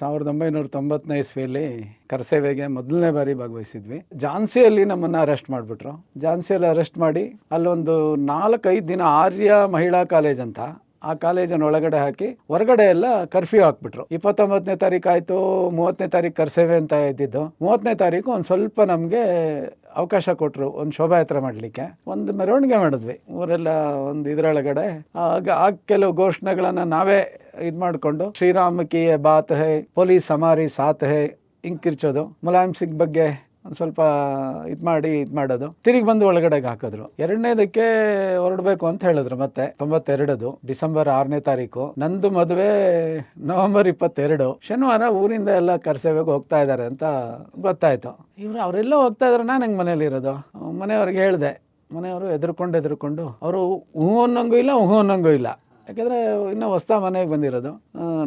ಸಾವಿರದ ಒಂಬೈನೂರ ತೊಂಬತ್ತನೇ ಇಸ್ವಿಯಲ್ಲಿ ಕರ್ಸೇವೆಗೆ ಮೊದಲನೇ ಬಾರಿ ಭಾಗವಹಿಸಿದ್ವಿ. ಝಾನ್ಸಿಯಲ್ಲಿ ನಮ್ಮನ್ನು ಅರೆಸ್ಟ್ ಮಾಡಿಬಿಟ್ರು. ಝಾನ್ಸಿಯಲ್ಲಿ ಅರೆಸ್ಟ್ ಮಾಡಿ ಅಲ್ಲೊಂದು ನಾಲ್ಕೈದು ದಿನ ಆರ್ಯ ಮಹಿಳಾ ಕಾಲೇಜ್ ಅಂತ, ಆ ಕಾಲೇಜನ್ನು ಒಳಗಡೆ ಹಾಕಿ ಹೊರಗಡೆ ಎಲ್ಲ ಕರ್ಫ್ಯೂ ಹಾಕ್ಬಿಟ್ರು. ಇಪ್ಪತ್ತೊಂಬತ್ತನೇ ತಾರೀಕು ಆಯಿತು, ಮೂವತ್ತನೇ ತಾರೀಕು ಕರ್ಸೇವೆ ಅಂತ ಇದ್ದಿದ್ದು. ಮೂವತ್ತನೇ ತಾರೀಕು ಒಂದು ಸ್ವಲ್ಪ ನಮಗೆ ಅವಕಾಶ ಕೊಟ್ಟರು ಒಂದು ಶೋಭಾಯಾತ್ರೆ ಮಾಡಲಿಕ್ಕೆ. ಒಂದು ಮೆರವಣಿಗೆ ಮಾಡಿದ್ವಿ. ಊರೆಲ್ಲ ಒಂದು ಇದರೊಳಗಡೆ. ಆಗ ಆ ಕೆಲವು ಘೋಷಣೆಗಳನ್ನು ನಾವೇ ಇದು ಮಾಡಿಕೊಂಡು ಶ್ರೀರಾಮ ಕಿ ಯೇ ಬಾತ್ ಹೇ, ಪೊಲೀಸ್ ಹಮಾರಿ ಸಾತ್ ಹೇ, ಹಿಂಗೆ ಕಿರ್ಚೋದು. ಮುಲಾಯಂ ಸಿಂಗ್ ಬಗ್ಗೆ ಒಂದು ಸ್ವಲ್ಪ ಇದು ಮಾಡಿ ಇದು ಮಾಡೋದು ತಿರುಗಿ ಬಂದು ಒಳಗಡೆಗೆ ಹಾಕಿದ್ರು. ಎರಡನೇದಕ್ಕೆ ಹೊರಡಬೇಕು ಅಂತ ಹೇಳಿದ್ರು ಮತ್ತೆ. ತೊಂಬತ್ತೆರಡದು, ಡಿಸೆಂಬರ್ ಆರನೇ ತಾರೀಕು. ನಂದು ಮದುವೆ ನವೆಂಬರ್ ಇಪ್ಪತ್ತೆರಡು. ಶನಿವಾರ ಊರಿಂದ ಎಲ್ಲ ಕರ್ಸೇವೆಗೆ ಹೋಗ್ತಾ ಇದ್ದಾರೆ ಅಂತ ಗೊತ್ತಾಯ್ತು. ಇವ್ರು ಅವರೆಲ್ಲ ಹೋಗ್ತಾ ಇದ್ರೆ, ನಾನು ಹೆಂಗೆ ಮನೇಲಿ ಇರೋದು? ಮನೆಯವ್ರಿಗೆ ಹೇಳಿದೆ. ಮನೆಯವರು ಎದುರ್ಕೊಂಡು ಎದುರ್ಕೊಂಡು, ಅವರು ಹೂ ಅನ್ನೋಂಗೂ ಇಲ್ಲ, ಹೂ ಅನ್ನೋಂಗೂ ಇಲ್ಲ. ಯಾಕೆಂದರೆ ಇನ್ನೂ ಹೊಸ್ತಾ ಮನೆಗೆ ಬಂದಿರೋದು.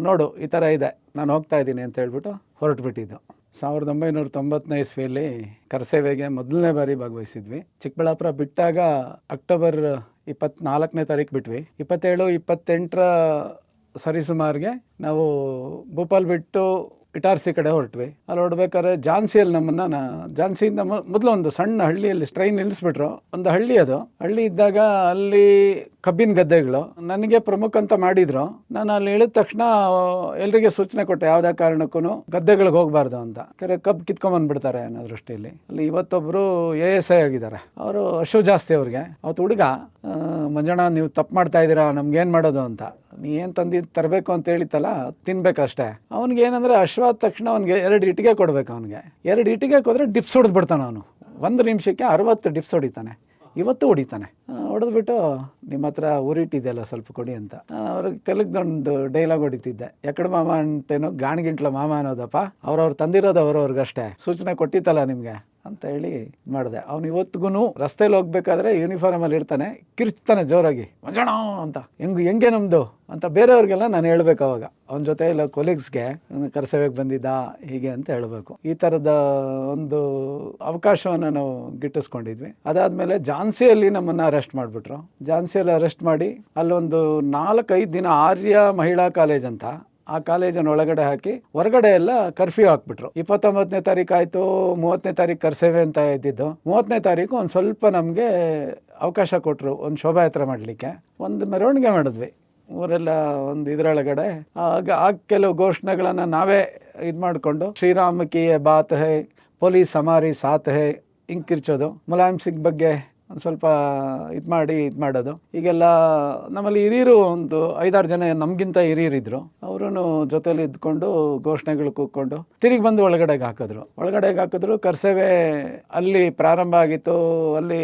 ನೋಡು, ಈ ಥರ ಇದೆ. ನಾನು ಹೋಗ್ತಾ ಇದ್ದೀನಿ ಅಂತ ಹೇಳ್ಬಿಟ್ಟು ಹೊರಟುಬಿಟ್ಟಿದ್ದು. ಸಾವಿರದ ಒಂಬೈನೂರ ತೊಂಬತ್ತನೇ ಇಸ್ವಿಯಲ್ಲಿ ಕರಸೇವೆಗೆ ಮೊದಲನೇ ಬಾರಿ ಭಾಗವಹಿಸಿದ್ವಿ. ಚಿಕ್ಕಬಳ್ಳಾಪುರ ಬಿಟ್ಟಾಗ ಅಕ್ಟೋಬರ್ ಇಪ್ಪತ್ನಾಲ್ಕನೇ ತಾರೀಕು ಬಿಟ್ವಿ. ಇಪ್ಪತ್ತೇಳು, ಇಪ್ಪತ್ತೆಂಟರ ಸರಿಸುಮಾರಿಗೆ ನಾವು ಭೂಪಾಲ್ ಬಿಟ್ಟು ಇಟಾರ್ಸಿ ಕಡೆ ಹೊರಟ್ವಿ. ಅಲ್ಲಿ ಹೊರಡ್ಬೇಕಾದ್ರೆ ಝಾನ್ಸಿಯಲ್ಲಿ ನಮ್ಮನ್ನು ಝಾನ್ಸಿಯಿಂದ ಮೊದಲು ಒಂದು ಸಣ್ಣ ಹಳ್ಳಿಯಲ್ಲಿ ಟ್ರೈನ್ ನಿಲ್ಲಿಸ್ಬಿಟ್ರು. ಒಂದು ಹಳ್ಳಿ ಅದು. ಹಳ್ಳಿ ಇದ್ದಾಗ ಅಲ್ಲಿ ಕಬ್ಬಿನ ಗದ್ದೆಗಳು. ನನಗೆ ಪ್ರಮುಖ ಅಂತ ಮಾಡಿದ್ರು. ನಾನು ಅಲ್ಲಿ ಇಳಿದ ತಕ್ಷಣ, ಎಲ್ರಿಗೆ ಸೂಚನೆ ಕೊಟ್ಟೆ, ಯಾವುದೇ ಕಾರಣಕ್ಕೂ ಗದ್ದೆಗಳಿಗೆ ಹೋಗಬಾರ್ದು ಅಂತ. ಕರೆ ಕಬ್ಬು ಕಿತ್ಕೊಂಬಂದ್ಬಿಡ್ತಾರೆ ಅನ್ನೋ ದೃಷ್ಟಿಯಲ್ಲಿ. ಅಲ್ಲಿ ಇವತ್ತೊಬ್ಬರು ಎ ಎಸ್ ಐ ಆಗಿದ್ದಾರೆ. ಅವರು ಅಶು ಜಾಸ್ತಿ ಅವ್ರಿಗೆ. ಅವತ್ತು ಹುಡುಗ ಮಂಜಣ್ಣ, ನೀವು ತಪ್ಪು ಮಾಡ್ತಾ ಇದ್ದೀರಾ? ನಮ್ಗೇನು ಮಾಡೋದು? ಅಂತ. ನೀ ಏನು ತಂದಿ, ತರಬೇಕು ಅಂತ ಹೇಳಿತ್ತಲ್ಲ, ತಿನ್ಬೇಕಷ್ಟೇ. ಅವ್ನಿಗೆ ಏನಂದರೆ ಅಶ್ವಾದ ತಕ್ಷಣ ಅವ್ನಿಗೆ ಎರಡು ಇಟ್ಟಿಗೆ ಕೊಡ್ಬೇಕು ಅವನಿಗೆ. ಎರಡು ಇಟ್ಟಿಗೆ ಕೊದ್ರೆ ಡಿಪ್ಸ್ ಹೊಡೆದು ಬಿಡ್ತಾನೆ ಅವನು. ಒಂದು ನಿಮಿಷಕ್ಕೆ ಅರವತ್ತು ಡಿಪ್ಸ್ ಹೊಡಿತಾನೆ. ಇವತ್ತು ಹೊಡಿತಾನೆ. ಹೊಡೆದ್ಬಿಟ್ಟು ನಿಮ್ಮ ಹತ್ರ ಊರಿಟ್ಟಿದ್ದೆಲ್ಲ ಸ್ವಲ್ಪ ಕೊಡಿ ಅಂತ. ಅವ್ರಿಗೆ ತೆಲುಗ್ದೊಂದು ಡೈಲಾಗ್ ಹೊಡಿತಿದ್ದೆ. ಎಕಡ ಮಾಮ ಅಂತೇನೋ ಗಾಣಿಗಿಂಟ್ಲ ಮಾಮ ಅನ್ನೋದಪ್ಪ. ಅವ್ರವ್ರು ತಂದಿರೋದು ಅವ್ರವ್ರಿಗಷ್ಟೇ. ಸೂಚನೆ ಕೊಟ್ಟಿತ್ತಲ್ಲ ನಿಮಗೆ? ಅಂತ ಹೇಳಿ ಮಾಡಿದೆ. ಅವ್ನು ಇವತ್ತಿಗೂ ರಸ್ತೆಯಲ್ಲಿ ಹೋಗ್ಬೇಕಾದ್ರೆ ಯೂನಿಫಾರ್ಮಲ್ಲಿ ಇರ್ತಾನೆ. ಕಿರ್ಚ್ತಾನೆ ಜೋರಾಗಿ. ಮಜಣ ಅಂತ. ಹೆಂಗ್, ಹೆಂಗೆ ನಮ್ಮದು ಅಂತ ಬೇರೆಯವ್ರಿಗೆಲ್ಲ ನಾನು ಹೇಳ್ಬೇಕು ಅವಾಗ. ಅವನ ಜೊತೆ ಇಲ್ಲ ಕೊಲೀಗ್ಸ್ಗೆ ಕರಸೇವೆಗೆ ಬಂದಿದ್ದ? ಹೀಗೆ ಅಂತ ಹೇಳಬೇಕು. ಈ ಥರದ ಒಂದು ಅವಕಾಶವನ್ನು ನಾವು ಗಿಟ್ಟಿಸ್ಕೊಂಡಿದ್ವಿ. ಅದಾದಮೇಲೆ ಝಾನ್ಸಿಯಲ್ಲಿ ನಮ್ಮನ್ನು ಅರೆಸ್ಟ್ ಮಾಡಿಬಿಟ್ರು. ಝಾನ್ಸಿಯಲ್ಲಿ ಅರೆಸ್ಟ್ ಮಾಡಿ ಅಲ್ಲೊಂದು ನಾಲ್ಕೈದು ದಿನ ಆರ್ಯ ಮಹಿಳಾ ಕಾಲೇಜ್ ಅಂತ. ಆ ಕಾಲೇಜನ್ನು ಒಳಗಡೆ ಹಾಕಿ ಹೊರಗಡೆ ಎಲ್ಲ ಕರ್ಫ್ಯೂ ಹಾಕ್ಬಿಟ್ರು. ಇಪ್ಪತ್ತೊಂಬತ್ತನೇ ತಾರೀಕು ಆಯಿತು, ಮೂವತ್ತನೇ ತಾರೀಕು ಕರ್ಸೇವೆ ಅಂತ ಇದ್ದಿದ್ದು. ಮೂವತ್ತನೇ ತಾರೀಕು ಒಂದು ಸ್ವಲ್ಪ ನಮಗೆ ಅವಕಾಶ ಕೊಟ್ಟರು ಒಂದು ಶೋಭಾಯಾತ್ರೆ ಮಾಡಲಿಕ್ಕೆ. ಒಂದು ಮೆರವಣಿಗೆ ಮಾಡಿದ್ವಿ. ಊರೆಲ್ಲ ಒಂದು ಇದರೊಳಗಡೆ. ಆಗ ಆ ಕೆಲವು ಘೋಷಣೆಗಳನ್ನು ನಾವೇ ಇದು ಮಾಡಿಕೊಂಡು ಶ್ರೀರಾಮಕೀಯ ಬಾತ್ ಹೇ ಪೊಲೀಸ್ ಸಮಾರಿ ಸಾತ್ ಹೇ ಹಿಂಗೆ ಕಿರ್ಚೋದು. ಮುಲಾಯಂ ಸಿಂಗ್ ಬಗ್ಗೆ ಒಂದು ಸ್ವಲ್ಪ ಇದು ಮಾಡಿ, ಇದು ಮಾಡೋದು. ಈಗೆಲ್ಲ ನಮ್ಮಲ್ಲಿ ಹಿರಿಯರು ಒಂದು ಐದಾರು ಜನ ನಮಗಿಂತ ಹಿರಿಯರಿದ್ರು. ಅವರು ಜೊತೆಲಿ ಇದ್ಕೊಂಡು ಘೋಷಣೆಗಳು ಕೂತ್ಕೊಂಡು ತಿರುಗಿ ಬಂದು ಒಳಗಡೆಗೆ ಹಾಕಿದ್ರು. ಒಳಗಡೆಗೆ ಹಾಕಿದ್ರು, ಕರ್ಸೇವೆ ಅಲ್ಲಿ ಪ್ರಾರಂಭ ಆಗಿತ್ತು. ಅಲ್ಲಿ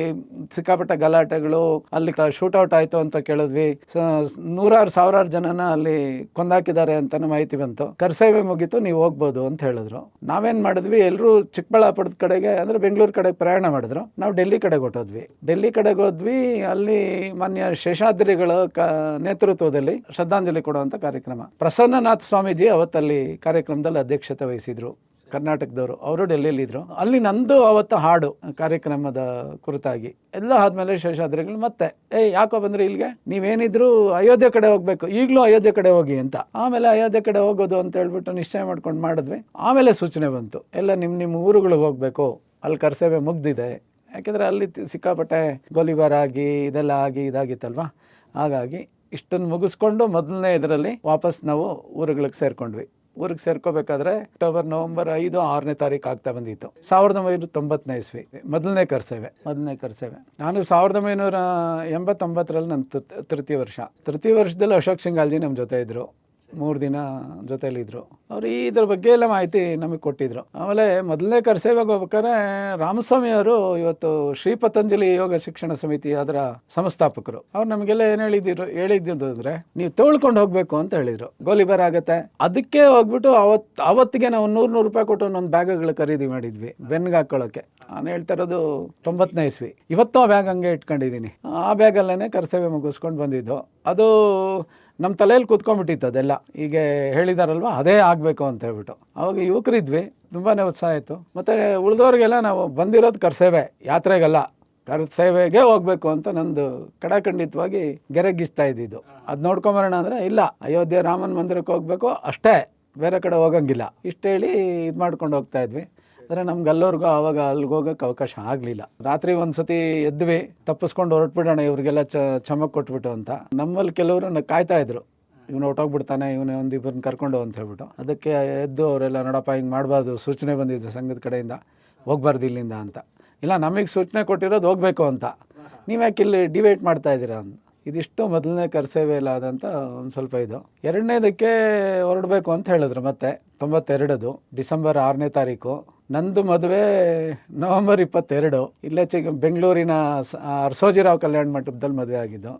ಸಿಕ್ಕಾಪಟ್ಟೆ ಗಲಾಟೆಗಳು, ಅಲ್ಲಿ ಶೂಟೌಟ್ ಆಯಿತು ಅಂತ ಕೇಳಿದ್ವಿ. ನೂರಾರು, ಸಾವಿರಾರು ಜನನ ಅಲ್ಲಿ ಕೊಂದಾಕಿದ್ದಾರೆ ಅಂತ ಮಾಹಿತಿ ಬಂತು. ಕರ್ಸೇವೆ ಮುಗೀತು, ನೀವು ಹೋಗ್ಬೋದು ಅಂತ ಹೇಳಿದ್ರು. ನಾವೇನು ಮಾಡಿದ್ವಿ ಎಲ್ಲರೂ ಚಿಕ್ಕಬಳ್ಳಾಪುರದ ಕಡೆಗೆ, ಅಂದರೆ ಬೆಂಗಳೂರು ಕಡೆಗೆ ಪ್ರಯಾಣ ಮಾಡಿದ್ರು. ನಾವು ಡೆಲ್ಲಿ ಕಡೆಗೆ ಹೊಟ್ಟೋದ್ವಿ ಡೆಲ್ಲಿ ಕಡೆಗೆ ಹೋದ್ವಿ, ಅಲ್ಲಿ ಮಾನ್ಯ ಶೇಷಾದ್ರಿಗಳ ಕ, ನೇತೃತ್ವದಲ್ಲಿ ಶ್ರದ್ಧಾಂಜಲಿ ಕೊಡುವಂತ ಕಾರ್ಯಕ್ರಮ. ಪ್ರಸನ್ನನಾಥ್ ಸ್ವಾಮೀಜಿ ಅವತ್ತಲ್ಲಿ ಕಾರ್ಯಕ್ರಮದಲ್ಲಿ ಅಧ್ಯಕ್ಷತೆ ವಹಿಸಿದ್ರು, ಕರ್ನಾಟಕದವರು. ಅವರು ಡೆಲ್ಲಿಯಲ್ಲಿ ಇದ್ರು ಅಲ್ಲಿ ನಂದು ಅವತ್ತು ಹಾಡು ಕಾರ್ಯಕ್ರಮದ ಕುರಿತಾಗಿ. ಎಲ್ಲ ಆದಮೇಲೆ ಶೇಷಾದ್ರಿಗಳು ಮತ್ತೆ, ಏ, ಯಾಕೋ ಬಂದರೆ ಇಲ್ಲಿಗೆ? ನೀವೇನಿದ್ರು ಅಯೋಧ್ಯೆ ಕಡೆ ಹೋಗ್ಬೇಕು. ಈಗಲೂ ಅಯೋಧ್ಯೆ ಕಡೆ ಹೋಗಿ ಅಂತ. ಆಮೇಲೆ ಅಯೋಧ್ಯೆ ಕಡೆ ಹೋಗೋದು ಅಂತ ಹೇಳ್ಬಿಟ್ಟು ನಿಶ್ಚಯ ಮಾಡ್ಕೊಂಡು ಮಾಡಿದ್ವಿ. ಆಮೇಲೆ ಸೂಚನೆ ಬಂತು. ಎಲ್ಲ ನಿಮ್ಮ ನಿಮ್ಮ ಊರುಗಳಿಗೆ ಹೋಗಬೇಕು. ಅಲ್ಲಿ ಕರ್ಸೇವೆ ಮುಗ್ದಿದೆ. ಯಾಕೆಂದ್ರೆ ಅಲ್ಲಿ ಸಿಕ್ಕಾಪಟ್ಟೆ ಗೋಲಿಬಾರ್ ಆಗಿ, ಇದೆಲ್ಲ ಆಗಿ, ಇದಾಗಿತ್ತಲ್ವಾ? ಹಾಗಾಗಿ ಇಷ್ಟನ್ನು ಮುಗಿಸ್ಕೊಂಡು ಮೊದಲನೇ ಇದರಲ್ಲಿ ವಾಪಸ್ ನಾವು ಊರುಗಳಿಗೆ ಸೇರ್ಕೊಂಡ್ವಿ. ಊರಿಗೆ ಸೇರ್ಕೋಬೇಕಾದ್ರೆ ಅಕ್ಟೋಬರ್, ನವೆಂಬರ್ ಐದು, ಆರನೇ ತಾರೀಕು ಆಗ್ತಾ ಬಂದಿತ್ತು. ಸಾವಿರದ ಒಂಬೈನೂರ ತೊಂಬತ್ತನೇ ಇಸ್ವಿ. ಮೊದಲನೇ ಕರ್ಸೇವೆ ಮೊದಲನೇ ಕರ್ಸೇವೆ. ನಾನು ಸಾವಿರದ ಒಂಬೈನೂರ ಎಂಬತ್ತೊಂಬತ್ತರಲ್ಲಿ ನನ್ನ ತೃತೀಯ ವರ್ಷ. ತೃತೀಯ ವರ್ಷದಲ್ಲಿ ಅಶೋಕ್ ಸಿಂಗಾಲ್ಜಿ ನಮ್ಮ ಜೊತೆ ಇದ್ರು. ಮೂರು ದಿನ ಜೊತೆಲಿ ಇದ್ರು ಅವ್ರು ಇದ್ರ ಬಗ್ಗೆ ಎಲ್ಲ ಮಾಹಿತಿ ನಮಗೆ ಕೊಟ್ಟಿದ್ರು. ಆಮೇಲೆ ಮೊದಲನೇ ಕರ್ಸೇವೆಗೆ ಹೋಗ್ಬೇಕಾದ್ರೆ ರಾಮಸ್ವಾಮಿ ಅವರು ಇವತ್ತು ಶ್ರೀ ಪತಂಜಲಿ ಯೋಗ ಶಿಕ್ಷಣ ಸಮಿತಿ ಅದರ ಸಂಸ್ಥಾಪಕರು. ಅವ್ರು ನಮಗೆಲ್ಲ ಏನು ಹೇಳಿದ್ರು ಹೇಳಿದ್ದು ಅಂದ್ರೆ, ನೀವು ತೋಳ್ಕೊಂಡು ಹೋಗ್ಬೇಕು ಅಂತ ಹೇಳಿದ್ರು. ಗೋಲಿಬಾರ್ ಆಗತ್ತೆ. ಅದಕ್ಕೆ ಹೋಗ್ಬಿಟ್ಟು ಅವತ್, ಅವತ್ತಿಗೆ ನಾವು ನೂರು ನೂರು ರೂಪಾಯಿ ಕೊಟ್ಟು ಒಂದೊಂದು ಬ್ಯಾಗ್ಗಳು ಖರೀದಿ ಮಾಡಿದ್ವಿ, ಬೆನ್ಗೆ ಹಾಕೊಳ್ಳೋಕೆ. ನಾನು ಹೇಳ್ತಾ ಇರೋದು ತೊಂಬತ್ತನೇ ಇಸ್ವಿ. ಇವತ್ತು ಆ ಬ್ಯಾಗ್ ಹಂಗೆ ಇಟ್ಕೊಂಡಿದ್ದೀನಿ. ಆ ಬ್ಯಾಗಲ್ಲೇ ಕರ್ಸೇವೆ ಮುಗಿಸ್ಕೊಂಡು ಬಂದಿದ್ದು. ಅದು ನಮ್ಮ ತಲೆಯಲ್ಲಿ ಕೂತ್ಕೊಂಡ್ಬಿಟ್ಟಿತ್ತು ಅದೆಲ್ಲ. ಈಗ ಹೇಳಿದಾರಲ್ವ? ಅದೇ ಆಗಬೇಕು ಅಂತ ಹೇಳ್ಬಿಟ್ಟು. ಅವಾಗ ಯುವಕರಿದ್ವಿ ತುಂಬಾ ಉತ್ಸಾಹ ಇತ್ತು. ಮತ್ತು ಉಳಿದವ್ರಿಗೆಲ್ಲ ನಾವು ಬಂದಿರೋದು ಕರ್ಸೇವೆ, ಯಾತ್ರೆಗಲ್ಲ. ಕರ್ಸೇವೆಗೆ ಹೋಗ್ಬೇಕು ಅಂತ ನಂದು ಕಡಾಖಂಡಿತವಾಗಿ ಗೆರೆಗಿಸ್ತಾ ಇದ್ದಿದ್ದು. ಅದು ನೋಡ್ಕೊಂಬರೋಣ ಅಂದರೆ ಇಲ್ಲ, ಅಯೋಧ್ಯೆ ರಾಮನ ಮಂದಿರಕ್ಕೆ ಹೋಗ್ಬೇಕು, ಅಷ್ಟೇ. ಬೇರೆ ಕಡೆ ಹೋಗಂಗಿಲ್ಲ. ಇಷ್ಟು ಹೇಳಿ ಇದು ಮಾಡ್ಕೊಂಡು ಹೋಗ್ತಾ ಇದ್ವಿ. ಆದರೆ ನಮ್ಗೆ ಅಲ್ಲೋರ್ಗೂ ಆವಾಗ ಅಲ್ಲಿಗೆ ಹೋಗೋಕೆ ಅವಕಾಶ ಆಗಲಿಲ್ಲ. ರಾತ್ರಿ ಒಂದು ಸತಿ ಎದ್ವಿ, ತಪ್ಪಿಸ್ಕೊಂಡು ಹೊರಟ್ಬಿಡೋಣ, ಇವ್ರಿಗೆಲ್ಲ ಚ ಚಮಕ್ ಕೊಟ್ಬಿಟ್ಟು ಅಂತ. ನಮ್ಮಲ್ಲಿ ಕೆಲವರು ಕಾಯ್ತಾ ಇದ್ರು. ಇವನು ಹೊಟ್ಟೋಗ್ಬಿಡ್ತಾನೆ ಇವನೇ, ಒಂದು ಇಬ್ಬರನ್ನ ಕರ್ಕೊಂಡು ಅಂತ ಹೇಳ್ಬಿಟ್ಟು. ಅದಕ್ಕೆ ಎದ್ದು ಅವರೆಲ್ಲ, ನೋಡಪ್ಪ, ಹಿಂಗೆ ಮಾಡಬಾರ್ದು, ಸೂಚನೆ ಬಂದಿದೆ ಸಂಘದ ಕಡೆಯಿಂದ, ಹೋಗ್ಬಾರ್ದು ಇಲ್ಲಿಂದ ಅಂತ. ಇಲ್ಲ, ನಮಗೆ ಸೂಚನೆ ಕೊಟ್ಟಿರೋದು ಹೋಗಬೇಕು ಅಂತ. ನೀವ್ಯಾಕೆ ಇಲ್ಲಿ ಡಿವೈಟ್ ಮಾಡ್ತಾ ಇದ್ದೀರಾ ಅಂತ. ಇದಿಷ್ಟು ಮೊದಲನೇ ಕರ್ಸೇವೆ ಇಲ್ಲ ಆದಂತ ಒಂದು ಸ್ವಲ್ಪ ಇದು. ಎರಡನೇದಕ್ಕೆ ಹೊರಡಬೇಕು ಅಂತ ಹೇಳಿದ್ರು ಮತ್ತೆ, ತೊಂಬತ್ತೆರಡದು, ಡಿಸೆಂಬರ್ ಆರನೇ ತಾರೀಕು. ನಂದು ಮದುವೆ ನವೆಂಬರ್ ಇಪ್ಪತ್ತೆರಡು. ಇಲ್ಲೇ ಚಿಕ್ಕ ಬೆಂಗಳೂರಿನ ಅರ್ಸೋಜಿರಾವ್ ಕಲ್ಯಾಣ ಮಂಟಪದಲ್ಲಿ ಮದುವೆ ಆಗಿದ್ದು,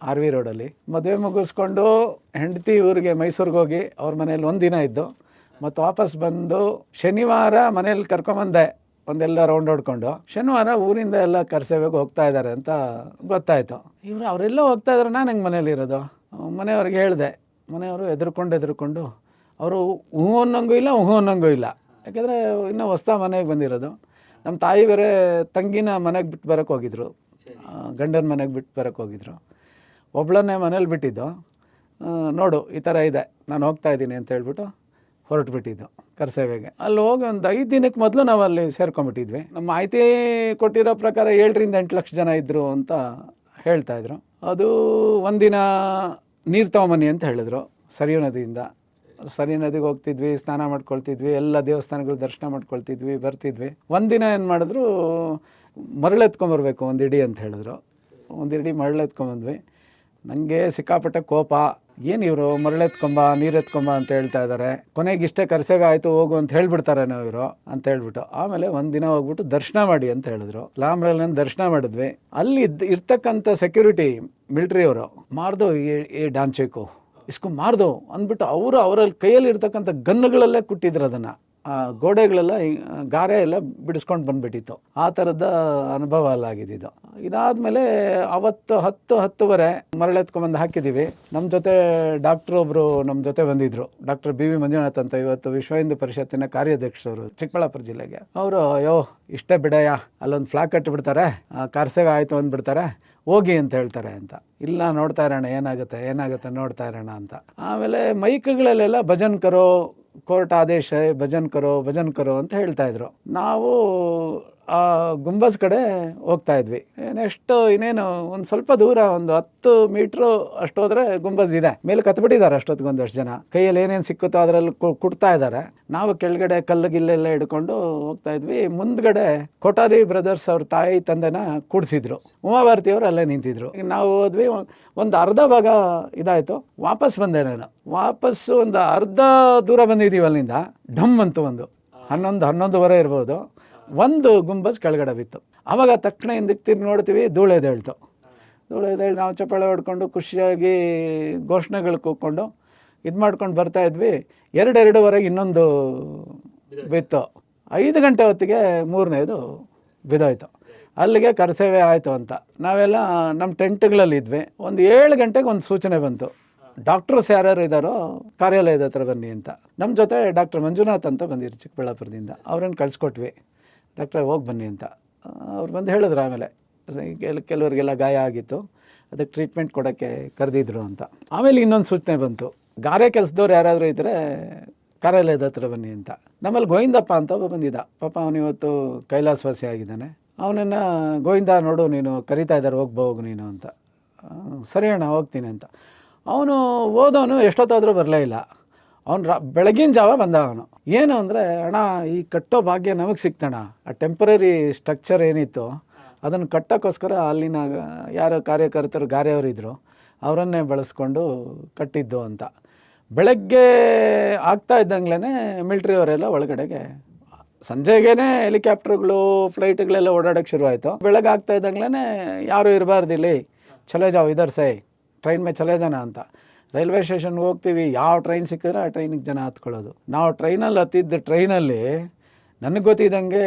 ಆರ್ ವಿ ರೋಡಲ್ಲಿ. ಮದುವೆ ಮುಗಿಸ್ಕೊಂಡು ಹೆಂಡತಿ ಊರಿಗೆ ಮೈಸೂರಿಗೆ ಹೋಗಿ ಅವ್ರ ಮನೇಲಿ ದಿನ ಇದ್ದು, ಮತ್ತು ವಾಪಸ್ ಬಂದು ಶನಿವಾರ ಮನೇಲಿ ಕರ್ಕೊಂಬಂದೆ, ಒಂದೆಲ್ಲ ರೌಂಡ್ ಹೊಡ್ಕೊಂಡು. ಶನಿವಾರ ಊರಿಂದ ಎಲ್ಲ ಕರ್ಸೇವೆಗೆ ಹೋಗ್ತಾ ಇದ್ದಾರೆ ಅಂತ ಗೊತ್ತಾಯಿತು. ಇವರು ಅವರೆಲ್ಲ ಹೋಗ್ತಾ ಇದ್ದಾರೆ ನಾನು ಹೆಂಗೆ ಮನೇಲಿರೋದು ಮನೆಯವ್ರಿಗೆ ಹೇಳಿದೆ. ಮನೆಯವರು ಎದುರ್ಕೊಂಡು ಎದುರ್ಕೊಂಡು ಅವರು ಹ್ಞೂ ಅನ್ನೋಂಗೂ ಇಲ್ಲ ಹ್ಞೂ ಅನ್ನೋಂಗೂ ಇಲ್ಲ. ಯಾಕೆಂದರೆ ಇನ್ನೂ ಹೊಸ ಮನೆಗೆ ಬಂದಿರೋದು. ನಮ್ಮ ತಾಯಿ ಬೇರೆ ತಂಗಿನ ಮನೆಗೆ ಬಿಟ್ಟು ಬರೋಕ್ಕೆ ಹೋಗಿದ್ರು. ಗಂಡನ ಮನೆಗೆ ಬಿಟ್ಟು ಬರೋಕ್ಕೆ ಹೋಗಿದ್ರು. ಒಬ್ಳನ್ನೇ ಮನೇಲಿ ಬಿಟ್ಟಿದ್ದು. ನೋಡು ಈ ಥರ ಇದೆ. ನಾನು ಹೋಗ್ತಾ ಇದ್ದೀನಿ ಅಂತ ಹೇಳ್ಬಿಟ್ಟು ಹೊರಟುಬಿಟ್ಟಿದ್ದು ಕರ್ಸೇವೆಗೆ. ಅಲ್ಲಿ ಹೋಗಿ ಒಂದು ಐದು ದಿನಕ್ಕೆ ಮೊದಲು ನಾವು ಅಲ್ಲಿ ಸೇರ್ಕೊಂಡ್ಬಿಟ್ಟಿದ್ವಿ ನಮ್ಮ ಮಾಹಿತಿ ಕೊಟ್ಟಿರೋ ಪ್ರಕಾರ ಏಳರಿಂದ ಎಂಟು ಲಕ್ಷ ಜನ ಇದ್ದರು ಅಂತ ಹೇಳ್ತಾಯಿದ್ರು ಅದು ಒಂದಿನ ನೀರು ತಗೊಂಬನ್ನಿ ಅಂತ ಹೇಳಿದ್ರು ಸರಿಯೋ ನದಿಯಿಂದ ಸರಿ ನದಿಗೆ ಹೋಗ್ತಿದ್ವಿ, ಸ್ನಾನ ಮಾಡ್ಕೊಳ್ತಿದ್ವಿ, ಎಲ್ಲ ದೇವಸ್ಥಾನಗಳು ದರ್ಶನ ಮಾಡ್ಕೊಳ್ತಿದ್ವಿ, ಬರ್ತಿದ್ವಿ. ಒಂದಿನ ಏನು ಮಾಡಿದ್ರು ಮರಳೆತ್ಕೊಂಬರ್ಬೇಕು ಒಂದು ಅಂತ ಹೇಳಿದ್ರು. ಒಂದು ಇಡಿ ಮರಳು ಎತ್ಕೊಂಬಂದ್ವಿ ನನಗೆ ಸಿಕ್ಕಾಪಟ್ಟೆ ಕೋಪ, ಏನು ಇವರು ಮರಳು ಎತ್ಕೊಂಬ ನೀರು ಅಂತ ಹೇಳ್ತಾ ಇದ್ದಾರೆ ಕೊನೆಗೆ ಇಷ್ಟೇ ಕರ್ಸೇವೆ ಆಯಿತು, ಹೋಗು ಅಂತ ಹೇಳ್ಬಿಡ್ತಾರೆ ನಾವು ಇವರು ಅಂತ ಹೇಳ್ಬಿಟ್ಟು. ಆಮೇಲೆ ಒಂದಿನ ಹೋಗ್ಬಿಟ್ಟು ದರ್ಶನ ಮಾಡಿ ಅಂತ ಹೇಳಿದ್ರು. ಲಾಮ್ರಲ್ಲಿ ದರ್ಶನ ಮಾಡಿದ್ವಿ. ಅಲ್ಲಿ ಇದ್ದ ಇರ್ತಕ್ಕಂಥ ಸೆಕ್ಯೂರಿಟಿ ಮಿಲ್ಟ್ರಿಯವರು ಮಾರ್ದು ಈ ಡಾನ್ಚೇಕು ಇಸ್ಕೊ ಮಾರ್ದು ಅಂದ್ಬಿಟ್ಟು ಅವರು ಅವರಲ್ಲಿ ಕೈಯಲ್ಲಿ ಇರ್ತಕ್ಕಂಥ ಗನ್ನುಗಳಲ್ಲೇ ಕುಟ್ಟಿದ್ರು ಅದನ್ನು. ಗೋಡೆಗಳೆಲ್ಲ ಗಾರೆ ಎಲ್ಲ ಬಿಡಿಸ್ಕೊಂಡು ಬಂದ್ಬಿಟ್ಟಿತ್ತು. ಆ ಥರದ ಅನುಭವ ಎಲ್ಲ ಆಗಿದ್ದು ಇದಾದಮೇಲೆ ಅವತ್ತು ಹತ್ತು ಹತ್ತುವರೆ ಮರಳೆತ್ಕೊಂಡ್ಬಂದು ಹಾಕಿದ್ದೀವಿ. ನಮ್ಮ ಜೊತೆ ಡಾಕ್ಟರ್ ಒಬ್ಬರು ನಮ್ಮ ಜೊತೆ ಬಂದಿದ್ದರು ಡಾಕ್ಟರ್ ಬಿ ವಿ ಮಂಜುನಾಥ್ ಅಂತ ಇವತ್ತು ವಿಶ್ವ ಹಿಂದೂ ಪರಿಷತ್ತಿನ ಕಾರ್ಯಾಧ್ಯಕ್ಷರು ಚಿಕ್ಕಬಳ್ಳಾಪುರ ಜಿಲ್ಲೆಗೆ. ಅವರು, ಅಯ್ಯೋ, ಇಷ್ಟೇ ಬಿಡಯ್ಯ, ಅಲ್ಲೊಂದು ಫ್ಲಾಗ್ ಕಟ್ಟಿಬಿಡ್ತಾರೆ ಕಾರ್ಸೇವೆ ಆಯಿತು ಅಂದ್ಬಿಡ್ತಾರೆ, ಹೋಗಿ ಅಂತ ಹೇಳ್ತಾರೆ ಅಂತ. ಇಲ್ಲ, ನೋಡ್ತಾ ಇರೋಣ, ಏನಾಗುತ್ತೆ ಏನಾಗುತ್ತೆ, ನೋಡ್ತಾ ಇರೋಣ ಅಂತ. ಆಮೇಲೆ ಮೈಕ್ಗಳಲ್ಲೆಲ್ಲ ಭಜನ್ ಕರೋ ಕೋರ್ಟ್ ಆದೇಶ ಭಜನ್ ಕರೋ ಭಜನ್ ಕರೋ ಅಂತ ಹೇಳ್ತಾ ಇದ್ರು. ನಾವು ಆ ಗುಂಬಸ್ ಕಡೆ ಹೋಗ್ತಾ ಇದ್ವಿ. ನೆಕ್ಸ್ಟ್ ಇನ್ನೇನು ಒಂದು ಸ್ವಲ್ಪ ದೂರ ಒಂದು ಹತ್ತು ಮೀಟ್ರು ಅಷ್ಟು ಹೋದ್ರೆ ಗುಂಬಸ್ ಇದೆ. ಮೇಲೆ ಕತ್ಬಿಟ್ಟಿದ್ದಾರೆ ಅಷ್ಟೊತ್ತಿಗೆ ಒಂದಷ್ಟು ಜನ. ಕೈಯಲ್ಲಿ ಏನೇನು ಸಿಕ್ಕುತ್ತೋ ಅದರಲ್ಲಿ ಕುಡ್ತಾ ಇದ್ದಾರೆ. ನಾವು ಕೆಳಗಡೆ ಕಲ್ಲು ಗಿಲ್ಲೆಲ್ಲ ಹಿಡ್ಕೊಂಡು ಹೋಗ್ತಾ ಇದ್ವಿ. ಮುಂದ್ಗಡೆ ಕೊಠಾರಿ ಬ್ರದರ್ಸ್ ಅವ್ರ ತಾಯಿ ತಂದೆನ ಕೂಡಿಸಿದ್ರು. ಉಮಾಭಾರತಿ ಅವರು ಅಲ್ಲೇ ನಿಂತಿದ್ರು. ನಾವು ಹೋದ್ವಿ ಒಂದು ಅರ್ಧ ಭಾಗ ಇದಾಯಿತು. ವಾಪಸ್ ಬಂದೆ ನಾನು. ವಾಪಸ್ ಒಂದು ಅರ್ಧ ದೂರ ಬಂದಿದ್ದೀವಿ ಅಲ್ಲಿಂದ. ಢಮ್ ಅಂತು ಒಂದು. ಹನ್ನೊಂದು, ಹನ್ನೊಂದುವರೆ ಇರ್ಬೋದು. ಒಂದು ಗುಂಬಸ್ ಕೆಳಗಡೆ ಬಿತ್ತು ಅವಾಗ ತಕ್ಷಣ ಹಿಂದಕ್ಕೆ ತಿರ್ಗಿ ನೋಡ್ತೀವಿ ಧೂಳೆದೇಳ್ತು ಧೂಳೆದೇಳಿ ನಾವು ಚಪ್ಪಾಳೆ ಹೊಡ್ಕೊಂಡು ಖುಷಿಯಾಗಿ ಘೋಷಣೆಗಳು ಕೂಕೊಂಡು ಇದು ಮಾಡ್ಕೊಂಡು ಬರ್ತಾ ಇದ್ವಿ. ಎರಡೆರಡುವರೆಗೆ ಇನ್ನೊಂದು ಬಿತ್ತು. ಐದು ಗಂಟೆ ಹೊತ್ತಿಗೆ ಮೂರನೇದು ಬಿದ್ದೋಯ್ತು ಅಲ್ಲಿಗೆ ಕರಸೇವೆ ಆಯಿತು ಅಂತ. ನಾವೆಲ್ಲ ನಮ್ಮ ಟೆಂಟ್ಗಳಲ್ಲಿ ಇದ್ವಿ. ಒಂದು ಏಳು ಗಂಟೆಗೆ ಒಂದು ಸೂಚನೆ ಬಂತು. ಡಾಕ್ಟರ್ಸ್ ಯಾರ್ಯಾರು ಇದ್ದಾರೋ ಕಾರ್ಯಾಲಯದ ಹತ್ರ ಬನ್ನಿ ಅಂತ. ನಮ್ಮ ಜೊತೆ ಡಾಕ್ಟರ್ ಮಂಜುನಾಥ್ ಅಂತ ಬಂದಿರು ಚಿಕ್ಕಬಳ್ಳಾಪುರದಿಂದ. ಅವ್ರನ್ನ ಕಳಿಸ್ಕೊಟ್ವಿ. ಡಾಕ್ಟ್ರೆ, ಹೋಗಿ ಬನ್ನಿ ಅಂತ. ಅವ್ರು ಬಂದು ಹೇಳಿದ್ರು ಆಮೇಲೆ. ಕೆಲ, ಕೆಲವರಿಗೆಲ್ಲ ಗಾಯ ಆಗಿತ್ತು. ಅದಕ್ಕೆ ಟ್ರೀಟ್ಮೆಂಟ್ ಕೊಡೋಕ್ಕೆ ಕರೆದಿದ್ರು ಅಂತ. ಆಮೇಲೆ ಇನ್ನೊಂದು ಸೂಚನೆ ಬಂತು. ಗಾರೆ ಕೆಲಸದವ್ರು ಯಾರಾದರೂ ಇದ್ದರೆ ಕಾರ್ಯಾಲಯದ ಹತ್ರ ಬನ್ನಿ ಅಂತ. ನಮ್ಮಲ್ಲಿ ಗೋವಿಂದಪ್ಪ ಅಂತ ಒಬ್ಬ ಬಂದಿದ್ದ. ಪಾಪ ಅವನಿವತ್ತು ಕೈಲಾಸವಾಸಿ ಆಗಿದ್ದಾನೆ. ಅವನನ್ನು, ಗೋವಿಂದ, ನೋಡು ನೀನು, ಕರಿತಾ ಇದ್ದಾರೆ ಹೋಗ್ಬೋ ಹೋಗು ನೀನು ಅಂತ. ಸರಿ ಅಣ್ಣ, ಹೋಗ್ತೀನಿ ಅಂತ. ಅವನು ಓದೋನು ಎಷ್ಟೊತ್ತಾದರೂ ಬರಲೇ ಇಲ್ಲ. ಅವ್ನು ರಾ, ಬೆಳಗಿನ ಜಾವ ಬಂದ ಅವನು ಏನು ಅಂದರೆ, ಅಣ್ಣ, ಈ ಕಟ್ಟೋ ಭಾಗ್ಯ ನಮಗೆ ಸಿಕ್ತಣ್ಣ. ಆ ಟೆಂಪರರಿ ಸ್ಟ್ರಕ್ಚರ್ ಏನಿತ್ತು, ಅದನ್ನು ಕಟ್ಟೋಕ್ಕೋಸ್ಕರ ಅಲ್ಲಿನ, ಯಾರೋ ಕಾರ್ಯಕರ್ತರು ಗಾರೆಯವರಿದ್ದರು ಅವರನ್ನೇ ಬಳಸ್ಕೊಂಡು ಕಟ್ಟಿದ್ದು ಅಂತ. ಬೆಳಗ್ಗೆ ಆಗ್ತಾ ಇದ್ದಂಗ್ಲೇ ಮಿಲ್ಟ್ರಿಯವರೆಲ್ಲ ಒಳಗಡೆಗೆ, ಸಂಜೆಗೇನೆ ಹೆಲಿಕಾಪ್ಟರ್ಗಳು ಫ್ಲೈಟ್ಗಳೆಲ್ಲ ಓಡಾಡೋಕ್ಕೆ ಶುರುವಾಯಿತು. ಬೆಳಗ್ಗೆ ಆಗ್ತಾ ಇದ್ದಂಗ್ಲೇ ಯಾರೂ ಇರಬಾರ್ದಿಲ್ಲಿ. ಚಲೋ ಜಾವ್ ಇದರ್ ಸೈ. ಟ್ರೈನ್ ಮೇಲೆ ಚಲೋ ಅಂತ. ರೈಲ್ವೆ ಸ್ಟೇಷನ್ಗೆ ಹೋಗ್ತೀವಿ, ಯಾವ ಟ್ರೈನ್ ಸಿಕ್ಕಿದ್ರೆ ಆ ಟ್ರೈನಿಗೆ ಜನ ಹತ್ಕೊಳ್ಳೋದು. ನಾವು ಟ್ರೈನಲ್ಲಿ ಹತ್ತಿದ್ದ ಟ್ರೈನಲ್ಲಿ ನನಗೆ ಗೊತ್ತಿದ್ದಂಗೆ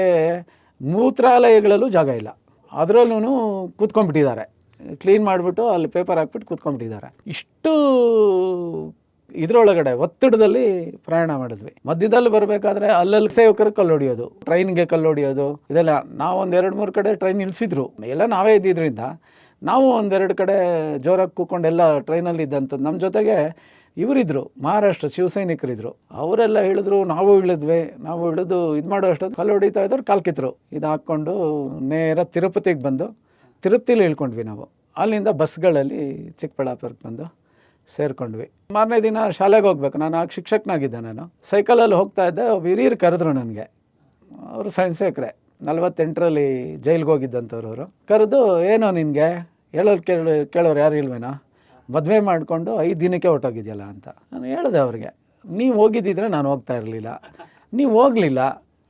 ಮೂತ್ರಾಲಯಗಳಲ್ಲೂ ಜಾಗ ಇಲ್ಲ. ಅದರಲ್ಲೂ ಕೂತ್ಕೊಂಡ್ಬಿಟ್ಟಿದ್ದಾರೆ. ಕ್ಲೀನ್ ಮಾಡಿಬಿಟ್ಟು ಅಲ್ಲಿ ಪೇಪರ್ ಹಾಕ್ಬಿಟ್ಟು ಕೂತ್ಕೊಂಡ್ಬಿಟ್ಟಿದ್ದಾರೆ. ಇಷ್ಟು ಇದರೊಳಗಡೆ ಒತ್ತಡದಲ್ಲಿ ಪ್ರಯಾಣ ಮಾಡಿದ್ವಿ. ಮಧ್ಯದಲ್ಲಿ ಬರಬೇಕಾದ್ರೆ ಅಲ್ಲಲ್ಲಿ ಸೇವಕರು ಕಲ್ಲು ಹೊಡಿಯೋದು, ಟ್ರೈನ್ಗೆ ಕಲ್ಲು ಹೊಡಿಯೋದು, ಇದೆಲ್ಲ ನಾವೊಂದು ಎರಡು ಮೂರು ಕಡೆ ಟ್ರೈನ್ ನಿಲ್ಲಿಸಿದ್ರು ಎಲ್ಲ ನಾವೇ ಇದ್ದಿದ್ರಿಂದ ನಾವು ಒಂದೆರಡು ಕಡೆ ಜೋರಾಗಿ ಕೂತ್ಕೊಂಡು ಎಲ್ಲ ಟ್ರೈನಲ್ಲಿ ಇದ್ದಂಥದ್ದು ನಮ್ಮ ಜೊತೆಗೆ ಇವರಿದ್ರು, ಮಹಾರಾಷ್ಟ್ರ ಶಿವಸೈನಿಕರಿದ್ರು. ಅವರೆಲ್ಲ ಹೇಳಿದ್ರು, ನಾವು ಇಳಿದ್ವಿ, ನಾವು ಇಳಿದು ಇದು ಮಾಡೋ ಅಷ್ಟೊತ್ತು ಕಲ್ಲು ಹೊಡಿತಾ ಇದ್ದವ್ರು ಕಾಲು ಕಿತ್ತರು ಇದು ಹಾಕ್ಕೊಂಡು ನೇರ ತಿರುಪತಿಗೆ ಬಂದು, ತಿರುಪತಿಲಿ ಇಳ್ಕೊಂಡ್ವಿ ನಾವು. ಅಲ್ಲಿಂದ ಬಸ್ಗಳಲ್ಲಿ ಚಿಕ್ಕಬಳ್ಳಾಪುರಕ್ಕೆ ಬಂದು ಸೇರಿಕೊಂಡ್ವಿ. ಮಾರನೇ ದಿನ ಶಾಲೆಗೆ ಹೋಗ್ಬೇಕು. ನಾನು ಆಗ ಶಿಕ್ಷಕನಾಗಿದ್ದೆ ನಾನು. ಸೈಕಲಲ್ಲಿ ಹೋಗ್ತಾ ಇದ್ದೆ ಒಬ್ಬ ಹಿರಿಯರು ಕರೆದ್ರು ನನಗೆ. ಅವರು ಸೈನ್ಸೇಕ್ರೆ ನಲವತ್ತೆಂಟರಲ್ಲಿ ಜೈಲಿಗೆ ಹೋಗಿದ್ದಂಥವ್ರು ಅವರು. ಕರೆದು, ಏನೋ ನಿನಗೆ? ಹೇಳೋರು ಕೇಳೋ, ಕೇಳೋರು ಯಾರು ಇಲ್ವೇನೋ? ಮದುವೆ ಮಾಡಿಕೊಂಡು ಐದು ದಿನಕ್ಕೆ ಹೊರಟೋಗಿದ್ಯಲ್ಲ ಅಂತ. ನಾನು ಹೇಳಿದೆ ಅವ್ರಿಗೆ, ನೀವು ಹೋಗಿದ್ದಿದ್ರೆ ನಾನು ಹೋಗ್ತಾ ಇರಲಿಲ್ಲ. ನೀವು ಹೋಗಲಿಲ್ಲ.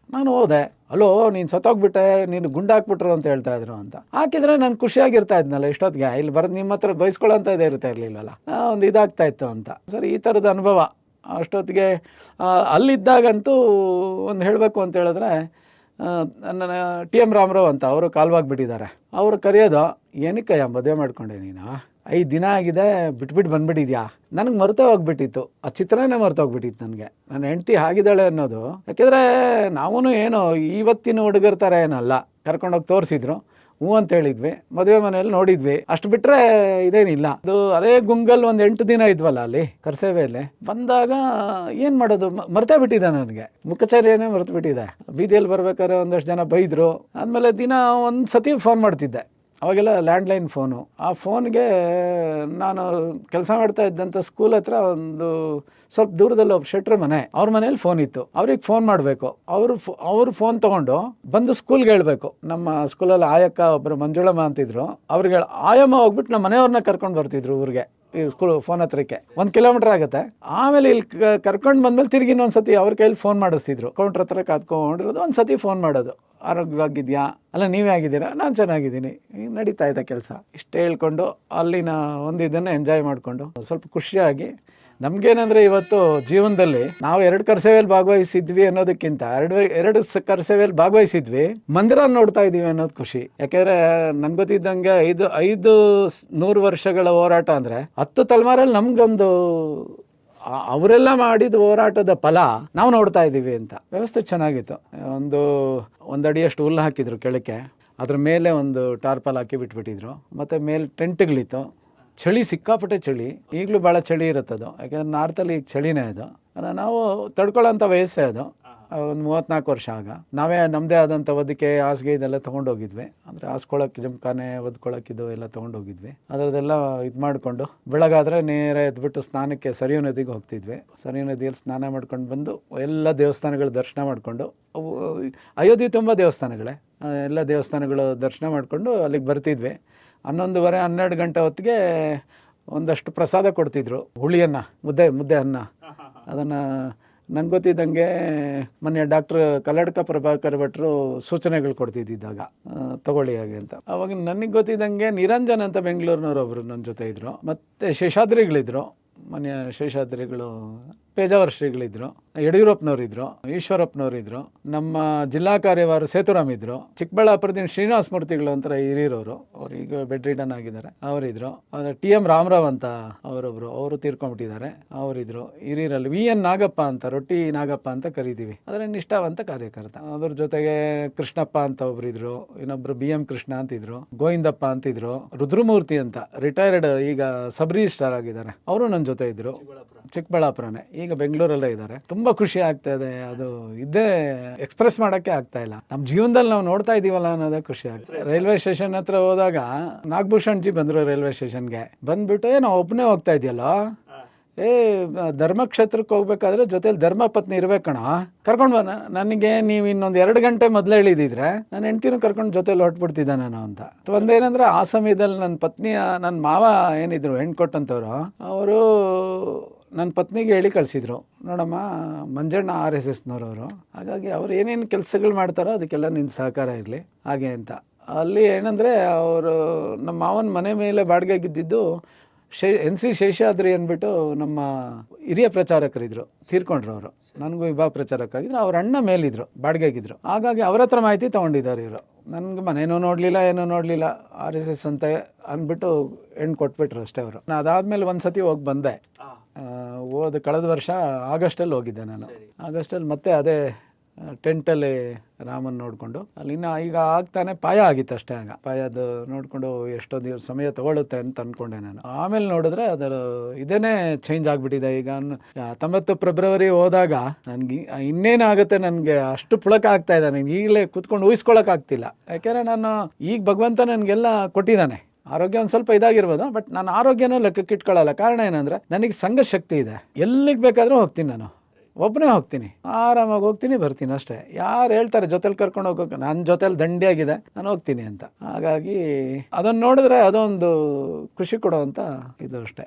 ನಾನು ಹೋದೆ. ಅಲೋ, ನೀನು ಸತ್ತೋಗ್ಬಿಟ್ಟೆ, ನೀನು ಗುಂಡಾಕ್ಬಿಟ್ರು ಅಂತ ಹೇಳ್ತಾ ಇದ್ರು ಅಂತ. ಹಾಕಿದ್ರೆ ನಾನು ಖುಷಿಯಾಗಿರ್ತಾ ಇದ್ನಲ್ಲ, ಇಷ್ಟೊತ್ತಿಗೆ. ಇಲ್ಲಿ ಬರೋದು ನಿಮ್ಮ ಹತ್ರ ಬಯಸ್ಕೊಳ್ಳೋಂಥದ್ದೇ ಇರ್ತಾ ಇರಲಿಲ್ಲಲ್ಲ ಒಂದು ಇದಾಗ್ತಾ ಇತ್ತು ಅಂತ. ಸರಿ, ಈ ಥರದ ಅನುಭವ. ಅಷ್ಟೊತ್ತಿಗೆ ಅಲ್ಲಿದ್ದಾಗಂತೂ ಒಂದು ಹೇಳಬೇಕು ಅಂತ ಹೇಳಿದ್ರೆ ನನ್ನ ಟಿ ಎಂ ರಾಮರಾವ್ ಅಂತ ಅವರು ಕಾಲ್ವಾಗ್ಬಿಟ್ಟಿದ್ದಾರೆ ಅವರು ಕರೆಯೋದು ಏನಕ್ಕಯ್ಯ ಮದುವೆ ಮಾಡ್ಕೊಂಡೆ ನೀನು? ಐದು ದಿನ ಆಗಿದೆ ಬಿಟ್ಬಿಟ್ಟು ಬಂದ್ಬಿಟ್ಟಿದ್ಯಾ? ನನಗೆ ಮರೆತೇ ಹೋಗ್ಬಿಟ್ಟಿತ್ತು ಆ ಚಿತ್ರನೇ ಮರೆತು ಹೋಗ್ಬಿಟ್ಟಿತ್ತು ನನಗೆ. ನನ್ನ ಹೆಂಡ್ತಿ ಆಗಿದ್ದಾಳೆ ಅನ್ನೋದು. ಯಾಕೆಂದರೆ ನಾವೂ ಏನು ಇವತ್ತಿನ ಹುಡುಗರ ಥರ ಏನಲ್ಲ ಕರ್ಕೊಂಡೋಗಿ ತೋರಿಸಿದ್ರು. ಹ್ಞೂ ಅಂತ ಹೇಳಿದ್ವಿ. ಮದುವೆ ಮನೆಯಲ್ಲಿ ನೋಡಿದ್ವಿ. ಅಷ್ಟು ಬಿಟ್ರೆ ಇದೇನಿಲ್ಲ. ಅದು ಅದೇ ಗುಂಗಲ್ ಒಂದು ಎಂಟು ದಿನ ಇದ್ವಲ್ಲ ಅಲ್ಲಿ ಕರ್ಸೇವೆಯಲ್ಲಿ ಬಂದಾಗ ಏನು ಮಾಡೋದು? ಮರ್ತೇ ಬಿಟ್ಟಿದೆ ನನಗೆ. ಮುಖಚರ್ಯನೇ ಮರೆತು ಬಿಟ್ಟಿದೆ ಬೀದಿಯಲ್ಲಿ ಬರ್ಬೇಕಾದ್ರೆ ಒಂದಷ್ಟು ಜನ ಬೈದರು. ಆದಮೇಲೆ ದಿನ ಒಂದು ಸತಿ ಫೋನ್ ಮಾಡ್ತಿದ್ದೆ. ಅವಾಗೆಲ್ಲ ಲ್ಯಾಂಡ್ಲೈನ್ ಫೋನು. ಆ ಫೋನ್ಗೆ ನಾನು ಕೆಲಸ ಮಾಡ್ತಾ ಇದ್ದಂಥ ಸ್ಕೂಲ್ ಹತ್ರ ಒಂದು ಸ್ವಲ್ಪ ದೂರದಲ್ಲಿ ಒಬ್ಬ ಶೆಟ್ರ್ ಮನೆ. ಅವ್ರ ಮನೇಲಿ ಫೋನ್ ಇತ್ತು. ಅವ್ರಿಗೆ ಫೋನ್ ಮಾಡಬೇಕು. ಅವರು ಅವ್ರು ಫೋನ್ ತೊಗೊಂಡು ಬಂದು ಸ್ಕೂಲ್ಗೆ ಹೇಳ್ಬೇಕು. ನಮ್ಮ ಸ್ಕೂಲಲ್ಲಿ ಆಯಕ್ಕ ಒಬ್ಬರು ಮಂಜುಳಮ್ಮ ಅಂತಿದ್ರು. ಅವ್ರಿಗೆ ಆಯಮ್ಮ ಹೋಗ್ಬಿಟ್ಟು ನಮ್ಮ ಮನೆಯವ್ರನ್ನ ಕರ್ಕೊಂಡು ಬರ್ತಿದ್ರು ಊರಿಗೆ. ಈ ಸ್ಕೂಲ್ ಫೋನ್ ಹತ್ರಕ್ಕೆ. ಒಂದು ಕಿಲೋಮೀಟರ್ ಆಗುತ್ತೆ. ಆಮೇಲೆ ಇಲ್ಲಿ ಕರ್ಕೊಂಡು ಬಂದ್ಮೇಲೆ ತಿರುಗಿ ಇನ್ನೊಂದು ಸತಿ ಅವ್ರ ಕೈಯಲ್ಲಿ ಫೋನ್ ಮಾಡಿಸ್ತಿದ್ರು. ಕೌಂಟ್ರ್ ಹತ್ರ ಕಾದ್ಕೊಂಡಿರೋದು ಒಂದು ಸತಿ ಫೋನ್ ಮಾಡೋದು. ಆರೋಗ್ಯವಾಗಿದ್ಯಾ? ಅಲ್ಲ, ನೀವೇ ಆಗಿದ್ದೀರಾ? ನಾನು ಚೆನ್ನಾಗಿದ್ದೀನಿ. ನಡೀತಾ ಇದೆ ಕೆಲಸ. ಇಷ್ಟು ಹೇಳ್ಕೊಂಡು ಅಲ್ಲಿನ ಒಂದು ಇದನ್ನು ಎಂಜಾಯ್ ಮಾಡಿಕೊಂಡು ಸ್ವಲ್ಪ ಖುಷಿಯಾಗಿ ನಮ್ಗೇನಂದ್ರೆ ಇವತ್ತು ಜೀವನದಲ್ಲಿ ನಾವು ಎರಡು ಕರ್ಸೇವೆಯಲ್ಲಿ ಭಾಗವಹಿಸಿದ್ವಿ ಅನ್ನೋದಕ್ಕಿಂತ ಎರಡು ಎರಡು ಕರ್ಸೇವೆಯಲ್ಲಿ ಭಾಗವಹಿಸಿದ್ವಿ ಮಂದಿರ ನೋಡ್ತಾ ಇದೀವಿ ಅನ್ನೋದು ಖುಷಿ. ಯಾಕಂದ್ರೆ ನನ್ಗೆ ಗೊತ್ತಿದ್ದಂಗೆ ಐದು ಐದು ನೂರು ವರ್ಷಗಳ ಹೋರಾಟ ಅಂದ್ರೆ ಹತ್ತು ತಲೆಮಾರಲ್ಲಿ ನಮ್ಗೊಂದು ಅವರೆಲ್ಲ ಮಾಡಿದ ಹೋರಾಟದ ಫಲ ನಾವು ನೋಡ್ತಾ ಇದ್ದೀವಿ ಅಂತ. ವ್ಯವಸ್ಥೆ ಚೆನ್ನಾಗಿತ್ತು. ಒಂದು, ಒಂದಡಿಯಷ್ಟು ಹುಲ್ಲು ಹಾಕಿದ್ರು ಕೆಳಕ್ಕೆ. ಅದ್ರ ಮೇಲೆ ಒಂದು ಟಾರ್ಪಲ್ ಹಾಕಿ ಬಿಟ್ಬಿಟ್ಟಿದ್ರು. ಮತ್ತು ಮೇಲೆ ಟೆಂಟ್ಗಳಿತ್ತು. ಚಳಿ ಸಿಕ್ಕಾಪಟ್ಟೆ ಚಳಿ. ಈಗಲೂ ಭಾಳ ಚಳಿ ಇರುತ್ತದು ಯಾಕೆಂದ್ರೆ ನಾರ್ತಲ್ಲಿ ಈಗ ಚಳಿನೇ ಅದು. ನಾವು ತಡ್ಕೊಳ್ಳೋಂಥ ವಯಸ್ಸೇ ಅದು. ಒಂದು ಮೂವತ್ತ್ನಾಲ್ಕು ವರ್ಷ ಆಗ. ನಾವೇ ನಮ್ಮದೇ ಆದಂಥ ಒದಕ್ಕೆ ಹಾಸಿಗೆ ಇದೆಲ್ಲ ತೊಗೊಂಡೋಗಿದ್ವಿ. ಅಂದರೆ ಹಾಸ್ಕೊಳಕ್ಕೆ ಜಮಖಾನೆ ಇದು ಎಲ್ಲ ತೊಗೊಂಡೋಗಿದ್ವಿ. ಅದರದೆಲ್ಲ ಇದು ಮಾಡಿಕೊಂಡು ಬೆಳಗಾದರೆ ನೇರ ಎದ್ಬಿಟ್ಟು ಸ್ನಾನಕ್ಕೆ ಸರಿಯೋ ನದಿಗೆ ಹೋಗ್ತಿದ್ವಿ. ಸರಿಯೋ ನದಿಯಲ್ಲಿ ಸ್ನಾನ ಮಾಡ್ಕೊಂಡು ಬಂದು ಎಲ್ಲ ದೇವಸ್ಥಾನಗಳ ದರ್ಶನ ಮಾಡಿಕೊಂಡು ಅವು ಅಯೋಧ್ಯೆ ತುಂಬ ದೇವಸ್ಥಾನಗಳೇ. ಎಲ್ಲ ದೇವಸ್ಥಾನಗಳು ದರ್ಶನ ಮಾಡಿಕೊಂಡು ಅಲ್ಲಿಗೆ ಬರ್ತಿದ್ವಿ. ಹನ್ನೊಂದುವರೆ, ಹನ್ನೆರಡು ಗಂಟೆ ಹೊತ್ತಿಗೆ ಒಂದಷ್ಟು ಪ್ರಸಾದ ಕೊಡ್ತಿದ್ರು, ಹುಳಿಯನ್ನ, ಮುದ್ದೆ ಮುದ್ದೆ ಅನ್ನ ಅದನ್ನು ನಂಗೆ ಗೊತ್ತಿದ್ದಂಗೆ ಮೊನ್ನೆ ಡಾಕ್ಟರ್ ಕಲ್ಲಡ್ಕ ಪ್ರಭಾಕರ್ ಭಟ್ರು ಸೂಚನೆಗಳು ಕೊಡ್ತಿದ್ದಾಗ ತಗೊಳ್ಳಿ ಹಾಗೆ ಅಂತ. ಅವಾಗ ನನಗೆ ಗೊತ್ತಿದ್ದಂಗೆ ನಿರಂಜನ್ ಅಂತ ಬೆಂಗಳೂರಿನವ್ರು ಒಬ್ಬರು ನನ್ನ ಜೊತೆ ಇದ್ದರು ಮತ್ತೆ ಶೇಷಾದ್ರಿಗಳಿದ್ರು. ಮನೆಯ ಶೇಷಾದ್ರಿಗಳು, ಪೇಜಾವರ ಶ್ರೀಗಳಿದ್ರು, ಯಡಿಯೂರಪ್ಪನವರಿದ್ರು, ಈಶ್ವರಪ್ಪನವರಿದ್ರು, ನಮ್ಮ ಜಿಲ್ಲಾ ಕಾರ್ಯವಾರ ಸೇತುರಾಮ್ ಇದ್ರು, ಚಿಕ್ಕಬಳ್ಳಾಪುರದಿಂದ ಶ್ರೀನಿವಾಸ ಮೂರ್ತಿಗಳು ಒಂಥರ ಹಿರಿಯರವರು ಅವ್ರು ಈಗ ಬೆಡ್ ರಿಡನ್ ಆಗಿದ್ದಾರೆ, ಅವರಿದ್ರು. ಅವರ ಟಿ ಎಂ ರಾಮರಾವ್ ಅಂತ ಅವರೊಬ್ರು, ಅವರು ತೀರ್ಕೊಂಡ್ಬಿಟ್ಟಿದ್ದಾರೆ, ಅವರಿದ್ರು. ಹಿರಿಯರಲ್ಲಿ ವಿ ಎನ್ ನಾಗಪ್ಪ ಅಂತ, ರೊಟ್ಟಿ ನಾಗಪ್ಪ ಅಂತ ಕರಿತೀವಿ. ಅದರ ನಿಷ್ಠಾವಂತ ಕಾರ್ಯಕರ್ತ. ಅದ್ರ ಜೊತೆಗೆ ಕೃಷ್ಣಪ್ಪ ಅಂತ ಒಬ್ರಿದ್ರು, ಇನ್ನೊಬ್ರು ಬಿ ಎಂ ಕೃಷ್ಣ ಅಂತಿದ್ರು, ಗೋವಿಂದಪ್ಪ ಅಂತಿದ್ರು, ರುದ್ರಮೂರ್ತಿ ಅಂತ ರಿಟೈರ್ಡ್ ಈಗ ಸಬ್ ಸ್ಟಾರ್ ಆಗಿದ್ದಾರೆ. ಅವರು ನನ್ನ ಜೊತೆ ಇದ್ದರು ಚಿಕ್ಕಬಳ್ಳಾಪುರನೇ. ಈಗ ಬೆಂಗಳೂರಲ್ಲೇ ಇದ್ದಾರೆ. ತುಂಬಾ ಖುಷಿ ಆಗ್ತಾ ಇದೆ. ಅದು ಇದೇ ಎಕ್ಸ್ಪ್ರೆಸ್ ಮಾಡಕ್ಕೆ ಆಗ್ತಾ ಇಲ್ಲ. ನಮ್ಮ ಜೀವನದಲ್ಲಿ ನಾವು ನೋಡ್ತಾ ಇದೀವಲ್ಲ ಅನ್ನೋದೇ ಖುಷಿ ಆಗ್ತದೆ ರೈಲ್ವೆ ಸ್ಟೇಷನ್ ಹತ್ರ ಹೋದಾಗ ನಾಗಭೂಷಣ್ ಜಿ ಬಂದರು ರೈಲ್ವೆ ಸ್ಟೇಷನ್ಗೆ. ಬಂದ್ಬಿಟ್ಟು ನಾವು ಒಬ್ಬನೇ ಹೋಗ್ತಾ ಇದೆಯಲ್ಲ? ಏ ಧರ್ಮಕ್ಷೇತ್ರಕ್ಕೆ ಹೋಗ್ಬೇಕಾದ್ರೆ ಜೊತೆಲಿ ಧರ್ಮಪತ್ನಿ ಇರ್ಬೇಕಣ ಕರ್ಕೊಂಡು ಬನ್ನ ನನಗೆ ನೀವು ಇನ್ನೊಂದು ಎರಡು ಗಂಟೆ ಮೊದಲೇ ಹೇಳಿದಿದ್ರೆ ನಾನು ಹೆಂಡ್ತಿನೂ ಕರ್ಕೊಂಡು ಜೊತೆಲಿ ಹೊಟ್ಬಿಡ್ತಿದ್ದೆ ನಾನು ಅಂತ. ಒಂದೇನಂದ್ರೆ ಆ ಸಮಯದಲ್ಲಿ ನನ್ನ ಪತ್ನಿಯ ನನ್ನ ಮಾವ ಏನಿದ್ರು ಹೆಣ್ಣು ಕೊಟ್ಟಂಥವ್ರು ಅವರು ನನ್ನ ಪತ್ನಿಗೆ ಹೇಳಿ ಕಳಿಸಿದ್ರು. ನೋಡಮ್ಮ, ಮಂಜಣ್ಣ ಆರ್ ಎಸ್ ಎಸ್ನವ್ರವರು. ಹಾಗಾಗಿ ಅವ್ರು ಏನೇನು ಕೆಲಸಗಳು ಮಾಡ್ತಾರೋ ಅದಕ್ಕೆಲ್ಲ ನಿನ್ನ ಸಹಕಾರ ಇರಲಿ. ಹಾಗೆ ಅಂತ. ಅಲ್ಲಿ ಏನಂದರೆ ಅವರು ನಮ್ಮ ಮಾವನ ಮನೆ ಮೇಲೆ ಬಾಡಿಗೆಗಿದ್ದಿದ್ದು ಶೇ ಎನ್ ಸಿ ಶೇಷಾದ್ರಿ ಅಂದ್ಬಿಟ್ಟು ನಮ್ಮ ಹಿರಿಯ ಪ್ರಚಾರಕರಿದ್ರು ತೀರ್ಕೊಂಡ್ರು ಅವರು ನನಗೂ ವಿಭಾಗ ಪ್ರಚಾರಕ್ಕಾಗಿದ್ರು ಅವ್ರ ಅಣ್ಣ ಮೇಲಿದ್ರು ಬಾಡಿಗೆಗಿದ್ರು. ಹಾಗಾಗಿ ಅವ್ರ ಹತ್ರ ಮಾಹಿತಿ ತೊಗೊಂಡಿದ್ದಾರೆ ಇವರು. ನನಗೆ ಮನೇನೂ ನೋಡಲಿಲ್ಲ ಏನೂ ನೋಡಲಿಲ್ಲ. ಆರ್ ಎಸ್ ಎಸ್ ಅಂತ ಅಂದ್ಬಿಟ್ಟು ಹೆಣ್ಣು ಕೊಟ್ಬಿಟ್ರು ಅಷ್ಟೇ ಅವರು. ನಾನು ಅದಾದಮೇಲೆ ಒಂದು ಸತಿ ಹೋಗಿ ಬಂದೆ. ಹೋದ ಕಳೆದ ವರ್ಷ ಆಗಸ್ಟಲ್ಲಿ ಹೋಗಿದ್ದೆ ನಾನು. ಆಗಸ್ಟಲ್ಲಿ ಮತ್ತೆ ಅದೇ ಟೆಂಟಲ್ಲಿ ರಾಮನ್ ನೋಡಿಕೊಂಡು. ಅಲ್ಲಿ ಇನ್ನು ಈಗ ಆಗ್ತಾನೆ, ಪಾಯ ಆಗಿತ್ತು ಅಷ್ಟೇ ಆಗ. ಪಾಯದ್ದು ನೋಡಿಕೊಂಡು ಎಷ್ಟೋ ದಿವಸ ಸಮಯ ತಗೊಳುತ್ತೆ ಅಂತ ಅಂದ್ಕೊಂಡೆ ನಾನು. ಆಮೇಲೆ ನೋಡಿದ್ರೆ ಅದರ ಇದೇನೇ ಚೇಂಜ್ ಆಗಿಬಿಟ್ಟಿದೆ. ಈಗ ಹತ್ತೊಂಬತ್ತು ಫೆಬ್ರವರಿ ಹೋದಾಗ ನನಗೆ ಇನ್ನೇನಾಗುತ್ತೆ ನನಗೆ ಅಷ್ಟು ಪುಳಕ ಆಗ್ತಾ ಇದೆ. ನನಗೆ ಈಗಲೇ ಕೂತ್ಕೊಂಡು ಆಗ್ತಿಲ್ಲ. ಯಾಕೆಂದರೆ ನಾನು ಈಗ ಭಗವಂತ ನನಗೆಲ್ಲ ಕೊಟ್ಟಿದ್ದಾನೆ. ಆರೋಗ್ಯ ಒಂದು ಸ್ವಲ್ಪ ಇದಾಗಿರ್ಬೋದು, ಬಟ್ ನಾನು ಆರೋಗ್ಯನೂ ಲೆಕ್ಕಕ್ಕೆ ಇಟ್ಕೊಳ್ಳಲ್ಲ ಕಾರಣ ಏನಂದರೆ, ನನಗೆ ಸಂಘ ಶಕ್ತಿ ಇದೆ. ಎಲ್ಲಿಗೆ ಬೇಕಾದರೂ ಹೋಗ್ತೀನಿ ನಾನು. ಒಬ್ಬನೇ ಹೋಗ್ತೀನಿ. ಆರಾಮಾಗಿ ಹೋಗ್ತೀನಿ, ಬರ್ತೀನಿ ಅಷ್ಟೇ. ಯಾರು ಹೇಳ್ತಾರೆ ಜೊತೆಲಿ ಕರ್ಕೊಂಡು ಹೋಗೋಕೆ? ನನ್ನ ಜೊತೆಲಿ ದಂಡಿಯಾಗಿದೆ, ನಾನು ಹೋಗ್ತೀನಿ ಅಂತ. ಹಾಗಾಗಿ ಅದನ್ನು ನೋಡಿದ್ರೆ ಅದೊಂದು ಖುಷಿ ಕೊಡುವಂಥ ಇದು ಅಷ್ಟೇ.